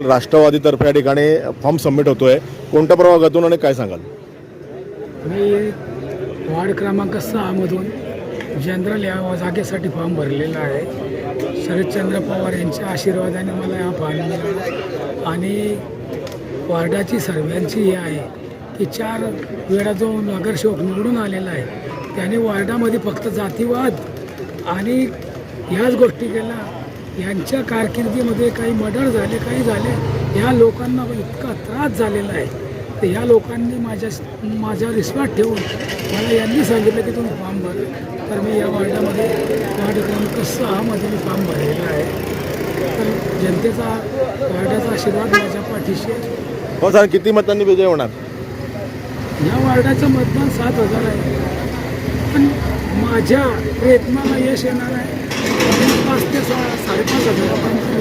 राष्ट्रवादीतर्फे या ठिकाणी form submit होतोय. कोणत्या प्रभागातून आणि काय सांगाल? मी वार्ड क्रमांक सहामधून जनरल या जागेसाठी फॉर्म भरलेला आहे. शरदचंद्र पवार यांच्या आशीर्वादाने मला हा फॉर्म मिळाला. आणि वार्डाची सर्वांची हे आहे की चार वेळा जो नगरसेवक निवडून आलेला आहे त्याने वार्डामध्ये फक्त जातीवाद आणि ह्याच गोष्टी केल्या यांच्या कारकिर्दीमध्ये काही मर्डर झाले काही झाले ह्या लोकांना इतका त्रास झालेला आहे. तर ह्या लोकांनी माझ्या माझ्यावर विश्वास ठेवून मला यांनी सांगितलं की तुम्ही फॉर्म भरा. तर मी या वार्डामध्ये वार्ड क्रमांक सहामध्ये मी फॉर्म भरलेला आहे. तर जनतेचा वार्डाचा आशीर्वाद माझ्या पाठीशी. हो सर किती मतांनी विजय होणार? या वार्डाचं मतदान सात हजार आहे. पण माझ्या प्रयत्नाला यश येणार आहे. पाच ते आपण साडेपाच हजारापर्यंत